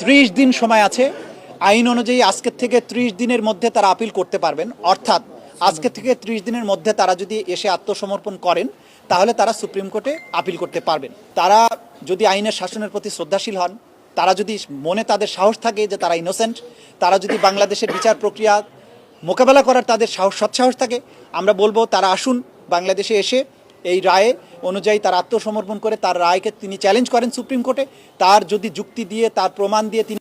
ত্রিশ দিন সময় আছে। আইন অনুযায়ী আজকের থেকে ত্রিশ দিনের মধ্যে তারা আপিল করতে পারবেন। অর্থাৎ আজকে থেকে ত্রিশ দিনের মধ্যে তারা যদি এসে আত্মসমর্পণ করেন, তাহলে তারা সুপ্রিম কোর্টে আপিল করতে পারবেন। তারা যদি আইনের শাসনের প্রতি শ্রদ্ধাশীল হন, তারা যদি মনে তাদের সাহস থাকে যে তারা ইনোসেন্ট তারা যদি বাংলাদেশের বিচার প্রক্রিয়া মোকাবেলা করার তাদের সাহস, সৎসাহস থাকে, আমরা বলব তারা আসুন বাংলাদেশে এসে এই রায়ে অনুযায়ী তার আত্মসমর্পণ করে, তার রায়কে তিনি চ্যালেঞ্জ করেন সুপ্রিম কোর্টে। তার যদি যুক্তি দিয়ে, তার প্রমাণ দিয়ে তিনি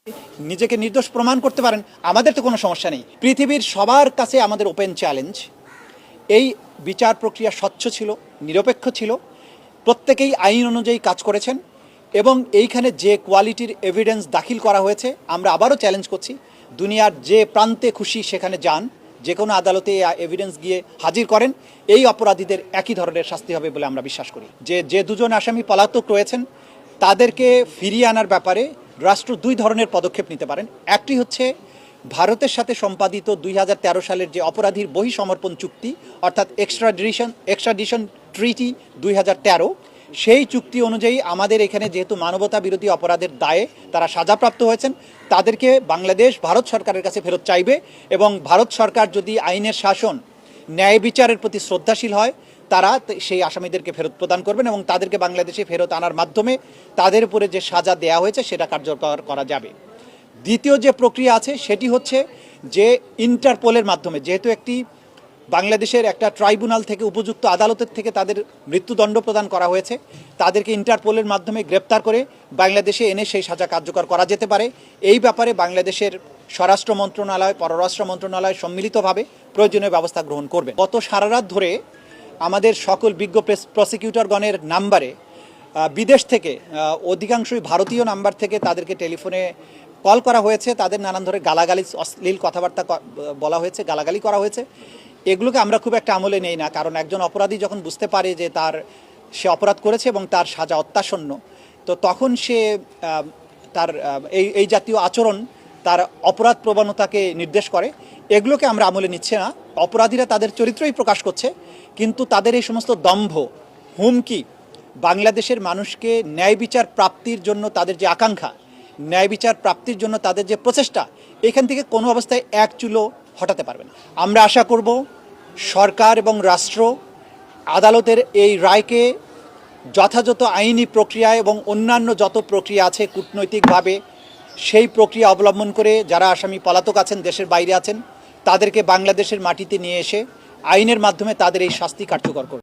নিজেকে নির্দোষ প্রমাণ করতে পারেন, আমাদের তো কোনো সমস্যা নেই। পৃথিবীর সবার কাছে আমাদের ওপেন চ্যালেঞ্জ এই বিচার প্রক্রিয়া স্বচ্ছ ছিল, নিরপেক্ষ ছিল। প্রত্যেকেই আইন অনুযায়ী কাজ করেছেন এবং এইখানে যে কোয়ালিটির এভিডেন্স দাখিল করা হয়েছে, আমরা আবারও চ্যালেঞ্জ করছি। দুনিয়ার যে প্রান্তে খুশি, সেখানে যান। যে কোনো আদালতে এভিডেন্স গিয়ে হাজির করেন, এই অপরাধীদের একই ধরনের শাস্তি হবে বলে আমরা বিশ্বাস করি। যে যে দুজন আসামি পলাতক রয়েছেন, তাদেরকে ফিরিয়ে আনার ব্যাপারে রাষ্ট্র দুই ধরনের পদক্ষেপ নিতে পারেন। একটি হচ্ছে, ভারতের সাথে সম্পাদিত দুই হাজার তেরো সালের যে অপরাধীর বহিসমর্পণ চুক্তি, অর্থাৎ এক্সট্রাডিশন এক্সট্রাডিশন ট্রিটি দুই হাজার তেরো সেই চুক্তি অনুযায়ী আমাদের এখানে যেহেতু মানবতা বিরোধী অপরাধের দায়ে তারা সাজাপ্রাপ্ত হয়েছেন, তাদেরকে বাংলাদেশ, ভারত সরকারের কাছে ফেরত চাইবে এবং ভারত সরকার যদি আইনের শাসন, ন্যায় বিচারের প্রতি শ্রদ্ধাশীল হয়, তারা সেই আসামিদেরকে ফেরত প্রদান করবেন এবং তাদেরকে বাংলাদেশে ফেরত আনার মাধ্যমে তাদের উপরে যে সাজা দেওয়া হয়েছে সেটা কার্যকর করা যাবে। দ্বিতীয় যে প্রক্রিয়া আছে সেটি হচ্ছে যে ইন্টারপোলের মাধ্যমে, যেহেতু একটি বাংলাদেশের একটা ট্রাইব্যুনাল থেকে উপযুক্ত আদালতের থেকে তাদের মৃত্যুদণ্ড প্রদান করা হয়েছে। তাদেরকে ইন্টারপোলের মাধ্যমে গ্রেপ্তার করে বাংলাদেশে এনে সেই সাজা কার্যকর করা যেতে পারে। এই ব্যাপারে বাংলাদেশের স্বরাষ্ট্র মন্ত্রণালয়, পররাষ্ট্র মন্ত্রণালয় সম্মিলিতভাবে প্রয়োজনীয় ব্যবস্থা গ্রহণ করবে। গত সারা রাত ধরে আমাদের সকল বিজ্ঞ প্রেস- প্রসিকিউটরগণের নাম্বারে বিদেশ থেকে অধিকাংশই ভারতীয় নাম্বার থেকে তাদেরকে টেলিফোনে কল করা হয়েছে। তাদের নানান ধরে গালাগালি অশ্লীল কথাবার্তা বলা হয়েছে, গালাগালি করা হয়েছে। এগুলোকে আমরা খুব একটা আমলে নেই না, কারণ একজন অপরাধী যখন বুঝতে পারে যে তার, সে অপরাধ করেছে এবং তার সাজা অত্যাসন্ন, তো তখন সে তার এই এই জাতীয় আচরণ, তার অপরাধ প্রবণতাকে নির্দেশ করে। এগুলোকে আমরা আমলে নিচ্ছে না। অপরাধীরা তাদের চরিত্রই প্রকাশ করছে, কিন্তু তাদের এই সমস্ত দম্ভ, হুমকি বাংলাদেশের মানুষকে ন্যায় বিচার প্রাপ্তির জন্য তাদের যে আকাঙ্ক্ষা ন্যায় বিচার প্রাপ্তির জন্য তাদের যে প্রচেষ্টা, এখান থেকে কোনো অবস্থায় এক চুলো হটাতে পারবে না। আমরা আশা করব সরকার এবং রাষ্ট্র আদালতের এই রায়কে যথাযথ আইনি প্রক্রিয়া এবং অন্যান্য যত প্রক্রিয়া আছে কূটনৈতিকভাবে, সেই প্রক্রিয়া অবলম্বন করে যারা আসামি পলাতক আছেন, দেশের বাইরে আছেন, তাদেরকে বাংলাদেশের মাটিতে নিয়ে এসে আইনের মাধ্যমে তাদের এই শাস্তি কার্যকর করবে